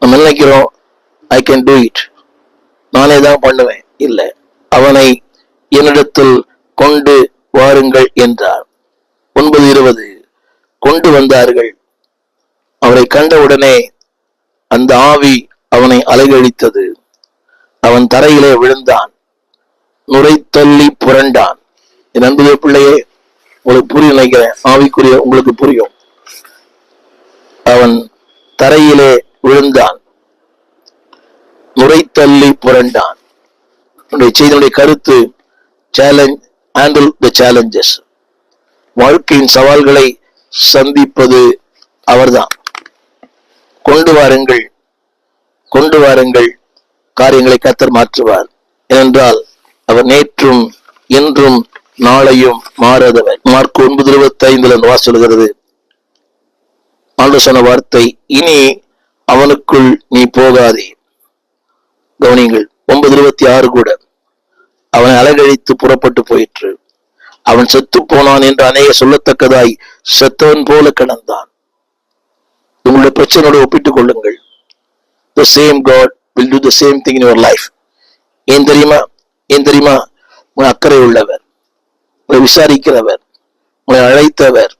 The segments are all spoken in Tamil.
நம்ம நினைக்கிறோம்? ஐ கேன் டூ இட் நானே தான் பண்ணுவேன். இல்லை. அவனை என்னிடத்தில் கொண்டு வாருங்கள் என்றார். ஒன்பது இருபது. கொண்டு வந்தார்கள். அவரை கண்டவுடனே அந்த ஆவி அவனை அலைகழித்தது. அவன் தரையிலே விழுந்தான். நுரை தள்ளி புரண்டான். என் அன்புடைய பிள்ளையே உங்களுக்கு புரிய நினைக்கிறேன். ஆவிக்குரிய உங்களுக்கு புரியும். அவன் தரையிலே விழுந்தான். நுரைத்தள்ளி புரண்டான். என்னுடைய செய்தியுடைய கருத்து சேலஞ்ச் ஹேண்டில் த சேலஞ்சஸ் வாழ்க்கையின் சவால்களை சந்திப்பது அவர்தான். கொண்டு வாருங்கள் கொண்டு வாருங்கள் காரியங்களை கத்தர் மாற்றுவார். ஏனென்றால் அவர் நேற்றும் இன்றும் நாளையும் மாறாதவர். மார்க் ஒன்பது இருபத்தி ஐந்துல வாசல் சொல்கிறது ஆண்டு சொன்ன வார்த்தை இனி அவனுக்குள் நீ போகாதே. கவனிங்கள் ஒன்பது இருபத்தி ஆறு கூட அவனை அலகழித்து புறப்பட்டு போயிற்று. அவன் செத்து போனான் என்று அநேக சொல்லத்தக்கதாய் செத்தவன் போல கிடந்தான். உங்களுடைய பிரச்சனையோடு ஒப்பிட்டுக் கொள்ளுங்கள். The same God will do the same thing in your life ஏன் தெரியுமா? ஏன் தெரியுமா? உங்களை அக்கறை உள்ளவர் உங்களை விசாரிக்கிறவர் உங்களை அழைத்தவர்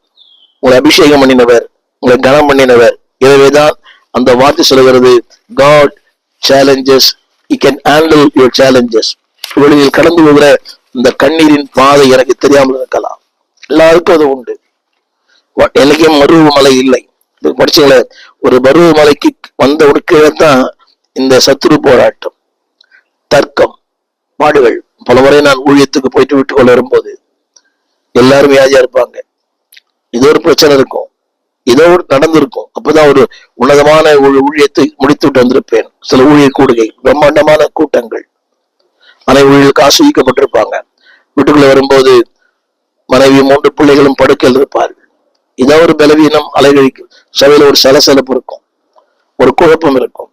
உங்களை அபிஷேகம் பண்ணினவர் உங்களை கனம் பண்ணினவர் எனவேதான் அந்த வார்த்தை சொல்கிறது God challenges he can handle your challenges வெளியில் கடந்து போகிற இந்த கண்ணீரின் பாதை எனக்கு தெரியாமல் இருக்கலாம். எல்லாருக்கும் அது உண்டு. வ- எனக்கே மருவமலை இல்லை. இது படிச்சீங்களே ஒரு பருவமலைக்கு வந்த உடுக்கையில தான் இந்த சத்துரு போராட்டம் தர்க்கம் பாடுகள். பல முறை நான் ஊழியத்துக்கு போயிட்டு விட்டு கொள்ள வரும்போது எல்லாரும் வியாதியா இருப்பாங்க? இது ஒரு பிரச்சனை இருக்கும். ஏதோ ஒரு நடந்திருக்கும். அப்பதான் ஒரு உன்னதமான ஒரு ஊழியத்தை முடித்து விட்டு வந்திருப்பேன். சில ஊழியர் கூடுகை பிரம்மாண்டமான கூட்டங்கள். மனை ஊழியர்களுக்கு ஆஸ்வதிக்கப்பட்டிருப்பாங்க வீட்டுக்குள்ள வரும்போது மனைவி மூன்று பிள்ளைகளும் படுக்கையில் இருப்பார்கள். ஏதோ ஒரு பலவீனம் அலைகழிக்கும். சபையில ஒரு சலசலப்பு இருக்கும். ஒரு குழப்பம் இருக்கும்.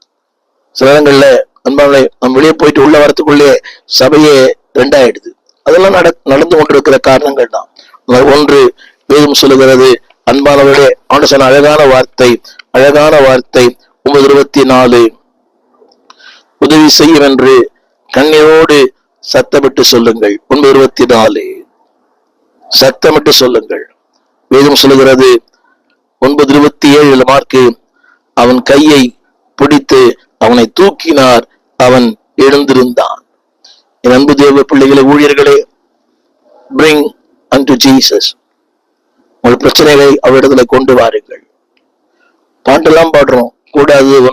சில இடங்கள்ல அன்பாளை நம்ம வெளியே போயிட்டு உள்ள வரத்துக்குள்ளே சபையே ரெண்டாயிடுது. அதெல்லாம் நட நடந்து கொண்டிருக்கிற காரணங்கள் தான் ஒன்று வேதம் சொல்லுகிறது அன்பானவர்களே ஆண்டு அழகான வார்த்தை அழகான வார்த்தை. ஒன்பது இருபத்தி நாலு. உதவி செய்யும் என்று கண்ணீரோடு சத்தமிட்டு சொல்லுங்கள். ஒன்பது இருபத்தி நாலு. சத்தமிட்டு சொல்லுங்கள். வேதம் சொல்லுகிறது ஒன்பது இருபத்தி ஏழு மார்க்கு அவன் கையை பிடித்து அவனை தூக்கினார் அவன் எழுந்திருந்தான். என் அன்பு தேவ பிள்ளைகளை ஊழியர்களே பிரிங் அன்டு ஜீசஸ் உங்கள் பிரச்சனைகளை அவரிடத்துல கொண்டு வாருங்கள். பாட்டெல்லாம் பாடுறோம். கூடாது